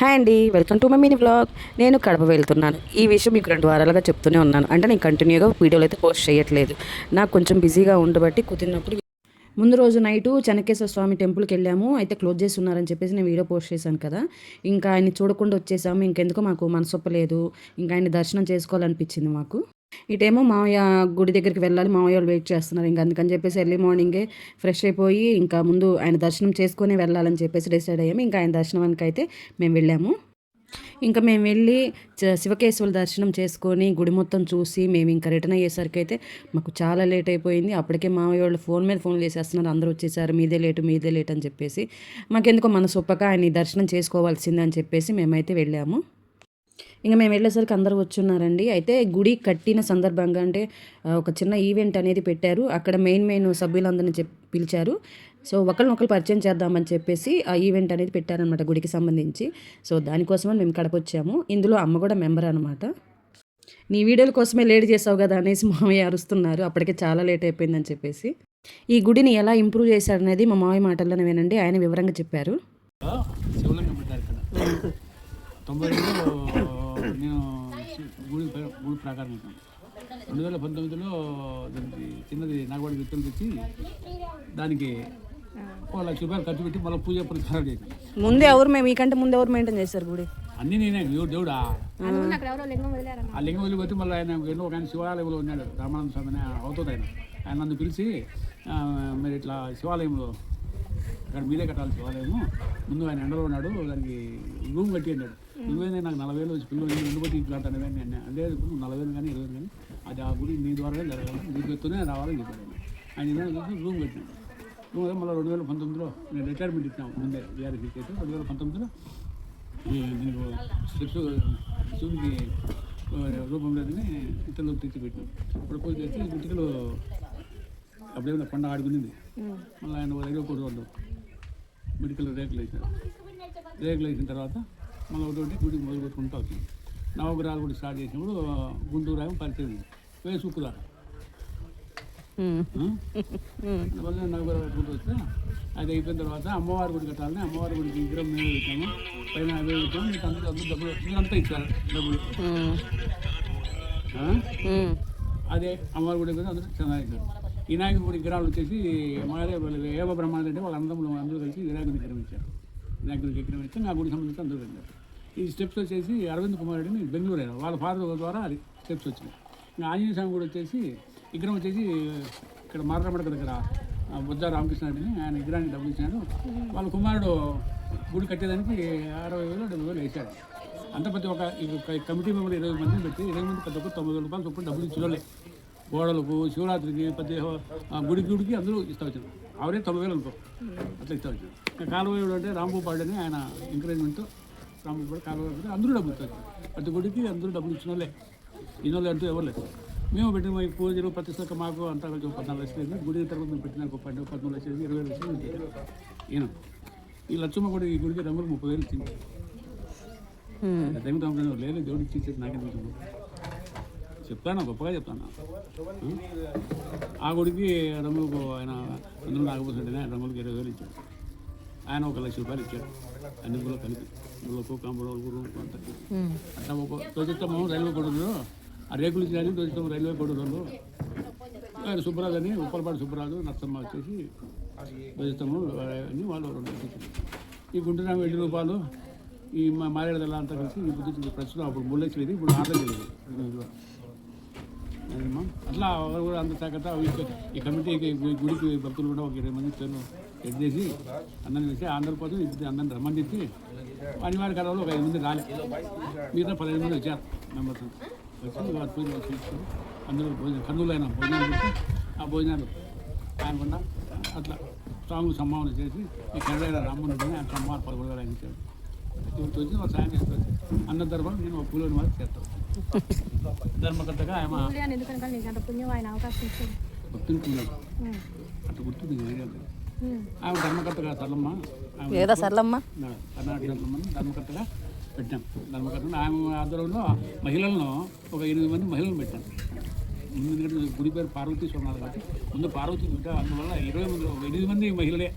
Hi అండి welcome to my mini blog నేను కడప వెళ్తున్నాను. ఈ విషయం మీకు రెండు వారాలుగా చెప్తూనే ఉన్నాను. అంటే నేను కంటిన్యూగా వీడియోలు అయితే పోస్ట్ చేయట్లేదు. నాకు కొంచెం బిజీగా ఉండబట్టి కుదిరినప్పుడు ముందు రోజు నైటు చెనకేశ్వర స్వామి టెంపుల్కి వెళ్ళాము. అయితే క్లోజ్ చేసి ఉన్నారని చెప్పేసి నేను వీడియో పోస్ట్ చేశాను కదా. ఇంకా ఆయన్ని చూడకుండా వచ్చేసాము. ఇంకెందుకో మాకు మనసొప్పలేదు. ఇంకా ఆయన దర్శనం చేసుకోవాలనిపించింది మాకు. ఇటేమో మామయ్య గుడి దగ్గరికి వెళ్ళాలి మామయ్య వాళ్ళు వెయిట్ చేస్తున్నారు. ఇంకా అందుకని చెప్పేసి ఎర్లీ మార్నింగే ఫ్రెష్ అయిపోయి ఇంకా ముందు ఆయన దర్శనం చేసుకునే వెళ్ళాలని చెప్పేసి డిసైడ్ అయ్యాము. ఇంకా ఆయన దర్శనానికి అయితే మేము వెళ్ళాము. ఇంకా మేము వెళ్ళి శివకేశవుల దర్శనం చేసుకొని గుడి మొత్తం చూసి మేము ఇంకా రిటర్న్ అయ్యేసరికి అయితే మాకు చాలా లేట్ అయిపోయింది. అప్పటికే మామయ్య వాళ్ళు ఫోన్ మీద ఫోన్ చేసేస్తున్నారు. అందరూ వచ్చేసారు మీదే లేటు మీదే లేట్ అని చెప్పేసి. మాకెందుకో మన సొప్పక ఆయన దర్శనం చేసుకోవాల్సిందే అని చెప్పేసి మేమైతే వెళ్ళాము. ఇంకా మేము వెళ్ళేసరికి అందరూ వచ్చున్నారండి. అయితే గుడి కట్టిన సందర్భంగా అంటే ఒక చిన్న ఈవెంట్ అనేది పెట్టారు. అక్కడ మెయిన్ మెయిన్ సభ్యులందరినీ చెప్ పిలిచారు. సో ఒకరినొకరు పరిచయం చేద్దామని చెప్పేసి ఆ ఈవెంట్ అనేది పెట్టారనమాట గుడికి సంబంధించి. సో దానికోసమని మేము కడపొచ్చాము. ఇందులో అమ్మ కూడా మెంబర్ అనమాట నీ వీడియోల కోసమే లేట్ చేసావు కదా అనేసి మామయ్య అరుస్తున్నారు. అప్పటికే చాలా లేట్ అయిపోయిందని చెప్పేసి. ఈ గుడిని ఎలా ఇంప్రూవ్ చేశారనేది మా మామయ్య మాటల్లోనే వినండి ఆయన వివరంగా చెప్పారు. తొంభై రెండులో నేను గుడి గుడి ప్రకారం పెట్టాను రెండు వేల పంతొమ్మిదిలో దానికి చిన్నది నాగవాడి విత్తనం తెచ్చి దానికి ఓ లక్ష రూపాయలు ఖర్చు పెట్టి మళ్ళీ పూజ పురస్కారం చేశాను. ముందే ఎవరు మేము మీకంటే ముందు ఎవరు మెయింటైన్ చేశారు గుడి? అన్నీ నేనే దేవుడు? దేవుడా అక్కడ ఎవరో లింగం వదిలేరన్న ఆ లింగం వదిలిపోతే మళ్ళీ ఆయన ఎన్నో ఒక ఆయన శివాలయంలో ఉన్నాడు రామానంద స్వామి అవుతుంది ఆయన. ఆయన నన్ను పిలిచి మీరు ఇట్లా శివాలయంలో అక్కడ మీరే కట్టాలి శివాలయము. ముందు ఆయన ఎండలో ఉన్నాడు దానికి రూమ్ కట్టి అన్నాడు. నువ్వేంది నాకు నలభై వేలు వచ్చి పిల్లలు ఎందుకు బట్టి ఇట్లా అన్నా. అదే ఇప్పుడు నలభై వేలు కానీ ఇరవై వేలు కానీ అది ఆ గుడి నీ ద్వారానే జరగాలి. నీ రావాలని చెప్పాడు ఆయన. చూసి రూమ్ కట్టినాడు. రూమ్ అయితే మళ్ళీ రెండు వేల పంతొమ్మిదిలో నేను రిటైర్మెంట్ ఇచ్చినాను ముందే బీఆర్ఎస్ అయితే రెండు వేల పంతొమ్మిదిలో దీనికి స్టెప్స్ శివునికి రూపం లేదని ఇతరులు తెచ్చి పెట్టినాం ఇప్పుడు పూజ చేసి ఇటుకలు అప్పుడేమో కొండ ఆడుకునింది. మళ్ళీ ఆయన దగ్గర ఒకటి రెండు మిడికలు రేకులు అవుతారు రేకులు అయిన తర్వాత మనం ఒకటి గుడికి మొదలు పెట్టుకుంటూ అవుతుంది నవగ్రహాలు కూడా స్టార్ట్ చేసినప్పుడు గుంటూరు గుంటూరాయం పరిచయం వే శుక్రవారం అందువల్ల నవగ్రహాలు పెట్టుకుంటూ వస్తే అది అయిపోయిన తర్వాత అమ్మవారి గుడి కట్టాలని అమ్మవారి గుడికి విగ్రహం మేము పెట్టాము. పైన అవి పెట్టాము మీకు అందరూ అందరూ డబ్బులు మీరంతా ఇచ్చారు డబ్బులు. అదే అమ్మవారి గుడి కూడా అందరూ చెందాయి ఇచ్చారు వినాయకుడి విగ్రహాలు వచ్చేసి మారే వాళ్ళు ఏవ బ్రహ్మాండ అంటే వాళ్ళ అందరూ అందరూ కలిసి వినాయకుడి విగ్రహం ఇచ్చారు వినాయకుడి విగ్రహం ఇచ్చి నా గుడికి సంబంధించి అందరూ వెళ్ళారు. ఈ స్టెప్స్ వచ్చేసి అరవింద్ కుమార్ రెడ్డిని బెంగళూరు అయినా వాళ్ళ ఫాదర్ ద్వారా అది స్టెప్స్ వచ్చినాయి. ఇంకా ఆంజనేయ స్వామి గుడి వచ్చేసి విగ్రహం వచ్చేసి ఇక్కడ మార్రమడక దగ్గర బుద్ధ రామకృష్ణ రెడ్డిని ఆయన విగ్రహాన్ని డబ్బులు ఇచ్చినాడు వాళ్ళ కుమారుడు గుడి కట్టేదానికి అరవై వేలు డెబ్బై వేలు వేశాడు అంత ప్రతి ఒక కమిటీ మెంబర్ ఇరవై మందిని పెట్టి ఇరవై మంది ప్రతి ఒక్క తొమ్మిది వేల రూపాయలు చొప్పున డబ్బులు ఇచ్చినోళ్ళే గోడలకు శివరాత్రికి ప్రతి ఆ, గుడికి గుడికి అందరూ ఇస్తా వచ్చారు. అవరే తొమ్మిది వేలు అనుకో అట్లా ఇస్తా వచ్చారు. ఇంకా కాలువడు అంటే రాంభూపాడు అని ఆయన ఎంకరేజ్మెంట్ రాంభూపాడు కాలువ అందరూ డబ్బులు ఇస్తారు. ప్రతి గుడికి అందరూ డబ్బులు ఇచ్చిన వాళ్ళే. అంటూ ఎవరు లేదు మేము పెట్టిన ఈ పూజలు ప్రతిష్ట మాకు అంతా పద్నాలుగు లక్షలు అయింది. గుడి తర్వాత మేము పెట్టిన ఒక పన్నెండు పద్నాలుగు లక్షలు ఇరవై లక్షలు. ఈయన ఈ లచ్చమ్మ కూడా ఈ గుడికి రంగులు ముప్పై వేలు ఇచ్చింది. టైం తమ్ముడు లేదు దేవుడు ఇచ్చి ఇచ్చేది నాకే చెప్తాను గొప్పగా చెప్తాను. ఆ గుడికి రంగులకు ఆయన అందరూ నాగపోతుంటేనే రంగులకు ఇరవై వేలు ఇచ్చాడు. ఆయన ఒక లక్ష రూపాయలు ఇచ్చాడు. అన్ని కూడా కలిపి. గుళ్ళకు కాంపౌండ్ రూమ్ అంతా అట్లా ఒక ధ్వజస్తంభం రైల్వే కొడుకులు ఆ రేకులు ఇచ్చిన ధ్వజస్తంభం రైల్వే కొడుకులు ఆయన సుబ్బరాజు అని ఉప్పలపాటి సుబ్బరాజు నర్సమ్మ వచ్చేసి ధ్వజస్తంభం అని వాళ్ళు రెండు ఇచ్చారు. ఈ గుంటూరు వెయ్యి రూపాయలు ఈ మా మారేడుదల అంతా కలిసి ఈ బుద్ధి ప్రస్తుతం అప్పుడు మూడు లక్షలు ఇప్పుడు ఆర్డర్ లక్షలు అట్లా కూడా అంత శాఖత ఈ కమిటీ గుడికి భక్తులు కూడా ఒక ఇరవై మంది పేర్లు ఎడ్ చేసి అందరిని వేసి అందరి కోసం అందరిని రమ్మని చెప్పి అనివార్య కాలంలో ఒక ఐదు మంది రాలే. మిగతా పదిహేను మంది వచ్చారు మెంబర్స్. వచ్చి వారి పూజలు చేసుకొని అందరూ భోజనం కన్నులు అయినా భోజనాలు చేసి ఆ భోజనాలు ఆయనకుండా అట్లా స్వామి సంభావన చేసి ఈ కర్రైన రామ్మని ఆ సంభావన పదకొండు వేల ఆయన ఇచ్చాడు ఇవి వచ్చి ఒక సాయం చేస్తారు. అన్న తర్వాత నేను ఒక పూలని మాత్రం చేస్తాను. ధర్మకర్తగా నీకు అంత పుణ్యం ఆయన అవకాశం ఇచ్చాడు. గుర్తుంటున్నాడు. అట్లా గుర్తుంది. ఆమె ధర్మకర్తగా సర్లమ్మ ఏదా సర్లమ్మ కర్ణాటక ధర్మకర్తగా పెట్టాం. ధర్మకర్తను ఆమె ఆధ్వర్యంలో మహిళలను ఒక ఎనిమిది మంది మహిళలను పెట్టాం. ముందు ఎందుకంటే గుడి పేరు పార్వతీ స్వర్ణాలు కాబట్టి. ముందు పార్వతీ బిడ్డ అందువల్ల ఇరవై మంది ఎనిమిది మంది మహిళలే.